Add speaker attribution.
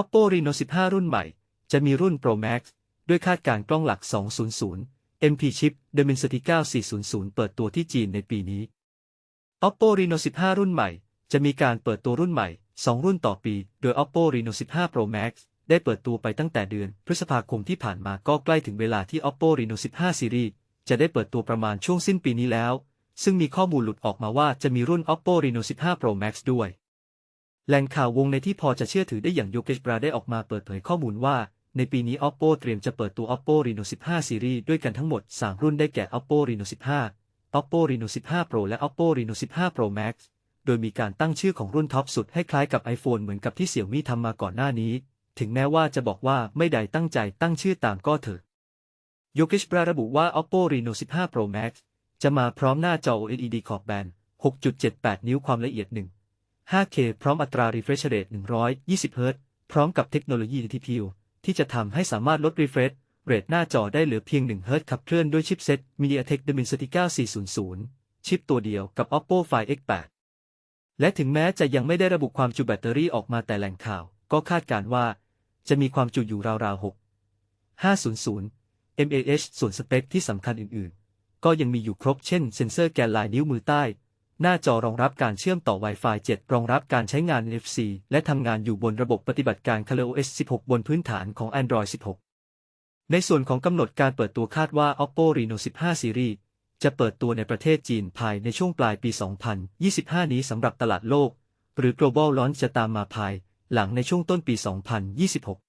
Speaker 1: Oppo Reno 15 รุ่นใหม่ จะมีรุ่น Pro Max ด้วยคาดการกล้องหลัก 200 MP chip Dimensity 9400 เปิดตัวที่จีนในปีนี้ Oppo Reno 15 รุ่นใหม่ จะมีการเปิดตัวรุ่นใหม่ 2 รุ่นต่อปี โดย Oppo Reno 15 Pro Max ได้เปิดตัวไปตั้งแต่เดือน พฤษภาคมที่ผ่านมาก็ใกล้ถึงเวลาที่ Oppo Reno 15 Series จะได้เปิดตัวประมาณช่วงสิ้นปีนี้แล้ว ซึ่งมีข้อมูลหลุดออกมาว่าจะมีรุ่น Oppo Reno 15 Pro Max ด้วย แหล่งข่าววงในที่พอจะเชื่อถือได้อย่างโยเกชบราได้ออกมาเปิดเผยข้อมูลว่า ในปีนี้ Oppo เตรียมจะเปิดตัว Oppo Reno 15 Series ด้วยกันทั้งหมด 3 รุ่นได้แก่ Oppo Reno 15 Oppo Reno 15 Pro และ Oppo Reno 15 Pro Max โดยมีการตั้งชื่อของรุ่นท็อปสุดให้คล้ายกับ iPhone เหมือนกับที่เสี่ยวมี่ทำมาก่อนหน้านี้ ถึงแม้ว่าจะบอกว่าไม่ได้ตั้งใจตั้งชื่อตามก็เถอะโยเกชบราระบุว่า Oppo Reno 15 Pro Max จะมาพร้อมหน้าจอ OLED ขอบแบน 6.78 นิ้วความละเอียด1 5K พร้อมอัตรา refresh rate 120 Hz พร้อมกับเทคโนโลยี TPU ที่จะทำให้สามารถลด refresh rate หน้าจอได้เหลือเพียง 1 Hz ขับเคลื่อนด้วยชิปเซ็ต MediaTek Dimensity 9400 ชิปตัวเดียวกับ Oppo Find X8 และถึงแม้จะยังไม่ได้ระบุความจุแบตเตอรี่ออกมาแต่แหล่งข่าว ก็คาดการณ์ว่า จะมีความจุอยู่ราวๆ 6 500 mAh ส่วนสเปคที่สำคัญอื่นๆ ก็ยังมีอยู่ครบเช่นเซ็นเซอร์แกนลายนิ้วมือใต้ หน้าจอรองรับการเชื่อมต่อ Wi-Fi 7 รองรับการใช้งาน NFC และทำงานอยู่บนระบบปฏิบัติการ ColorOS 16 บนพื้นฐานของ Android 16 ในส่วนของกำหนดการเปิดตัวคาดว่า Oppo Reno 15 Series จะเปิดตัวในประเทศจีนภายในช่วงปลายปี 2025 นี้สำหรับตลาดโลก หรือ Global Launch จะตามมาภายหลังในช่วงต้นปี 2026